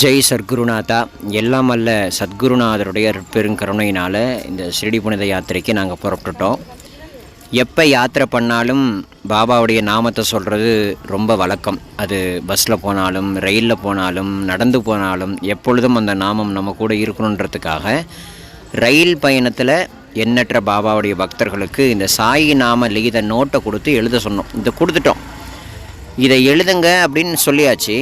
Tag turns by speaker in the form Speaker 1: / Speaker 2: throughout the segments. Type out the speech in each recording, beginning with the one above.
Speaker 1: ஜெய் சத்குருநாதா. எல்லாம் அல்ல சத்குருநாதருடைய பெருங்கருணையினால் இந்த ஷிரடி புனித யாத்திரைக்கு நாங்கள் புறப்பட்டுட்டோம். எப்போ யாத்திரை பண்ணாலும் பாபாவுடைய நாமத்தை சொல்கிறது ரொம்ப வழக்கம். அது பஸ்ஸில் போனாலும் ரயிலில் போனாலும் நடந்து போனாலும் எப்பொழுதும் அந்த நாமம் நம்ம கூட இருக்கணுன்றதுக்காக ரயில் பயணத்தில் எண்ணற்ற பாபாவுடைய பக்தர்களுக்கு இந்த சாயி நாம லிகித நோட்டை கொடுத்து எழுத சொன்னோம். இதை கொடுத்துட்டோம். இதை எழுதுங்க அப்படின்னு சொல்லியாச்சு.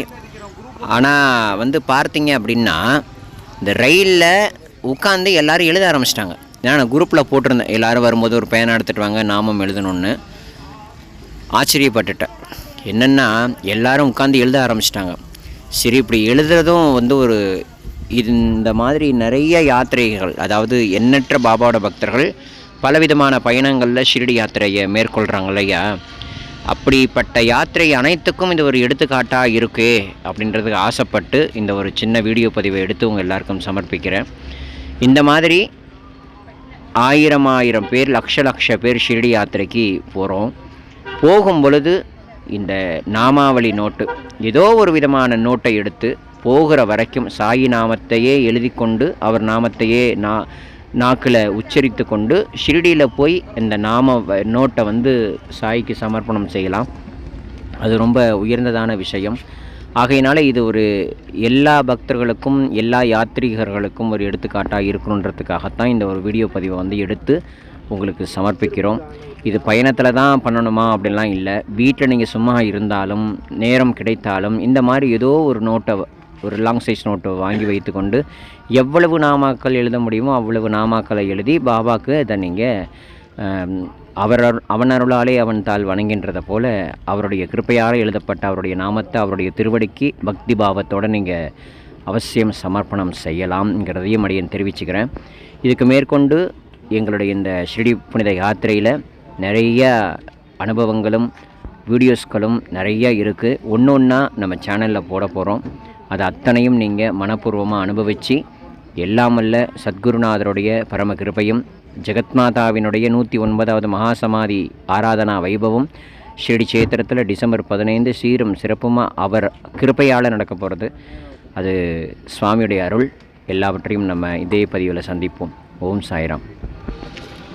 Speaker 1: ஆனால் வந்து பார்த்தீங்க அப்படின்னா இந்த ரயிலில் உட்காந்து எல்லோரும் எழுத ஆரம்பிச்சிட்டாங்க. ஏன்னா நான் குரூப்பில் போட்டிருந்தேன். எல்லோரும் வரும்போது ஒரு பேனை எடுத்துகிட்டு வாங்க நாமம் எழுதணும்னு. ஆச்சரியப்பட்டுட்டேன். என்னென்னா எல்லோரும் உட்காந்து எழுத ஆரம்பிச்சிட்டாங்க. சரி இப்படி எழுதுறதும் வந்து ஒரு இந்த மாதிரி நிறைய யாத்திரைகள் அதாவது எண்ணற்ற பாபாவோட பக்தர்கள் பலவிதமான பயணங்களில் ஷிரடி யாத்திரையை மேற்கொள்கிறாங்க இல்லையா? அப்படிப்பட்ட யாத்திரை அனைத்துக்கும் இது ஒரு எடுத்துக்காட்டாக இருக்கே அப்படின்றதுக்கு ஆசைப்பட்டு இந்த ஒரு சின்ன வீடியோ பதிவை எடுத்து உங்கள் எல்லாருக்கும் சமர்ப்பிக்கிறேன். இந்த மாதிரி ஆயிரம் ஆயிரம் பேர் லட்ச லட்ச பேர் ஷிரடி யாத்திரைக்கு போகிறோம் போகும் பொழுது இந்த நாமாவளி நோட்டு ஏதோ ஒரு விதமான நோட்டை எடுத்து போகிற வரைக்கும் சாயி நாமத்தையே எழுதி கொண்டு அவர் நாமத்தையே நான் நாக்கில் உச்சரித்து கொண்டு ஷிரடியில் போய் இந்த நாம வ- நோட்டை வந்து சாய்க்கு சமர்ப்பணம் செய்யலாம். அது ரொம்ப உயர்ந்ததான விஷயம். ஆகையினால இது ஒரு எல்லா பக்தர்களுக்கும் எல்லா யாத்ரீகர்களுக்கும் ஒரு எடுத்துக்காட்டாக இருக்கணுன்றதுக்காகத்தான் இந்த ஒரு வீடியோ பதிவை வந்து எடுத்து உங்களுக்கு சமர்ப்பிக்கிறோம். இது பயணத்தில் தான் பண்ணணுமா அப்படிலாம் இல்லை. வீட்டில் நீங்கள் சும்மா இருந்தாலும் நேரம் கிடைத்தாலும் இந்த மாதிரி ஏதோ ஒரு நோட்டை ஒரு லாங் சைஸ் நோட்டை வாங்கி வைத்துக்கொண்டு எவ்வளவு நாமாக்கள் எழுத முடியுமோ அவ்வளவு நாமாக்களை எழுதி பாபாவுக்கு அதை நீங்கள் அவர் அவன் அருளாலே அவன் தாள் வணங்கின்றதை போல அவருடைய கிருப்பையால் எழுதப்பட்ட அவருடைய நாமத்தை அவருடைய திருவடிக்கு பக்தி பாவத்தோடு நீங்கள் அவசியம் சமர்ப்பணம் செய்யலாம்ங்கிறதையும் அடியன் தெரிவிச்சுக்கிறேன். இதுக்கு மேற்கொண்டு எங்களுடைய இந்த ஸ்ரீடி புனித யாத்திரையில் நிறைய அனுபவங்களும் வீடியோஸ்களும் நிறையா இருக்குது ஒன்று ஒன்றா நம்ம சேனலில் போட போகிறோம் அது அத்தனையும் நீங்கள் மனப்பூர்வமாக அனுபவித்து எல்லாமல்ல சத்குருநாதருடைய பரம கிருபையும் ஜெகத்மாதாவினுடைய நூற்றி ஒன்பதாவது மகாசமாதி ஆராதனா வைபவம் ஸ்ரீடி சேத்திரத்தில் டிசம்பர் பதினைந்து சீரும் சிறப்புமாக அவர் கிருபையால் நடக்க போகிறது அது சுவாமியுடைய அருள். எல்லாவற்றையும் நம்ம இதே பதிவில் சந்திப்போம். ஓம் சாய்ராம்.